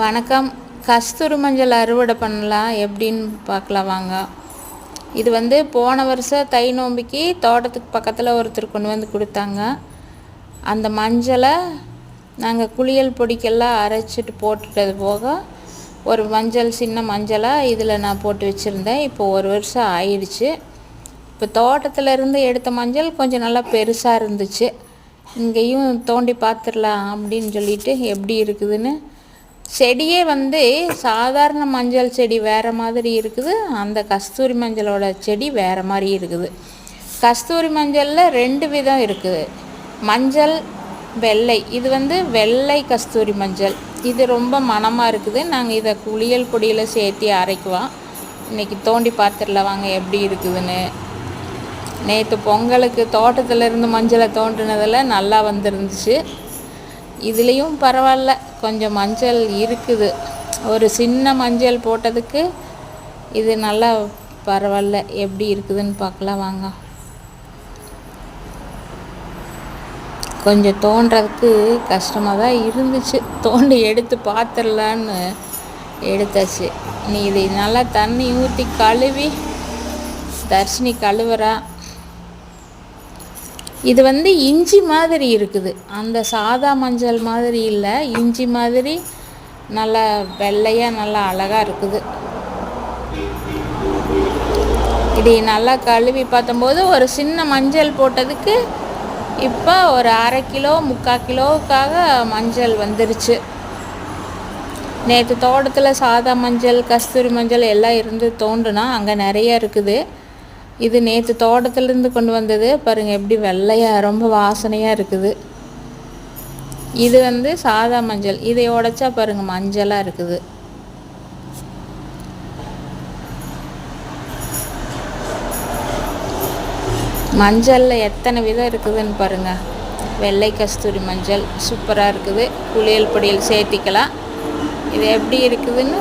வணக்கம். கஸ்தூரி மஞ்சள் அறுவடை பண்ணலாம் எப்படின்னு பார்க்கலாம் வாங்க. இது வந்து போன வருஷம் தை நோம்பிக்கு தோட்டத்துக்கு பக்கத்தில் ஒருத்தர் கொண்டு வந்து கொடுத்தாங்க. அந்த மஞ்சளை நாங்கள் குளியல் பொடிக்கெல்லாம் அரைச்சிட்டு போட்டுட்டது போக ஒரு மஞ்சள் சின்ன மஞ்சளாக இதில் நான் போட்டு வச்சுருந்தேன். இப்போ ஒரு வருஷம் ஆயிடுச்சு. இப்போ தோட்டத்தில் இருந்து எடுத்த மஞ்சள் கொஞ்சம் நல்லா பெருசாக இருந்துச்சு. இங்கேயும் தோண்டி பார்த்துடலாம் அப்படின்னு சொல்லிட்டு எப்படி இருக்குதுன்னு செடியே வந்து சாதாரண மஞ்சள் செடி வேறு மாதிரி இருக்குது. அந்த கஸ்தூரி மஞ்சளோட செடி வேறு மாதிரி இருக்குது. கஸ்தூரி மஞ்சளில் ரெண்டு விதம் இருக்குது. மஞ்சள் வெள்ளை. இது வந்து வெள்ளை கஸ்தூரி மஞ்சள். இது ரொம்ப மணமாக இருக்குது. நாங்கள் இதை குளியல் பொடியில் சேர்த்து அரைக்குவோம். இன்றைக்கி தோண்டி பார்த்துடல வாங்க எப்படி இருக்குதுன்னு. நேற்று பொங்கலுக்கு தோட்டத்தில் இருந்து மஞ்சளை தோண்டினதில் நல்லா வந்துருந்துச்சு. இதுலேயும் பரவாயில்ல. கொஞ்சம் மஞ்சள் இருக்குது. ஒரு சின்ன மஞ்சள் போட்டதுக்கு இது நல்லா பரவாயில்ல. எப்படி இருக்குதுன்னு பார்க்கலாம் வாங்க. கொஞ்சம் தோன்றதுக்கு கஷ்டமாக தான் இருந்துச்சு. தோண்டி எடுத்து பார்த்துடலான்னு எடுத்தாச்சு. நீ இதை நல்லா தண்ணி ஊற்றி கழுவி தர்ஷினி கழுவுறா. இது வந்து இஞ்சி மாதிரி இருக்குது. அந்த சாதா மஞ்சள் மாதிரி இல்லை இஞ்சி மாதிரி நல்லா வெள்ளையாக நல்லா அழகாக இருக்குது. இது நல்லா கழுவி பார்த்தம்போது ஒரு சின்ன மஞ்சள் போட்டதுக்கு இப்போ ஒரு அரை கிலோ முக்கால் கிலோவுக்காக மஞ்சள் வந்துருச்சு. நேற்று தோட்டத்தில் சாதா மஞ்சள் கஸ்தூரி மஞ்சள் எல்லாம் இருந்து தோண்டுனா அங்கே நிறைய இருக்குது. இது நேற்று தோட்டத்துலேருந்து கொண்டு வந்தது. பாருங்கள் எப்படி வெள்ளையாக ரொம்ப வாசனையாக இருக்குது. இது வந்து சாதா மஞ்சள். இதை உடைச்சா பாருங்கள் மஞ்சளாக இருக்குது. மஞ்சளில் எத்தனை விதம் இருக்குதுன்னு பாருங்கள் வெள்ளை கஸ்தூரி மஞ்சள் சூப்பராக இருக்குது. குளியல் பொடியில் சேர்த்திக்கலாம். இது எப்படி இருக்குதுன்னு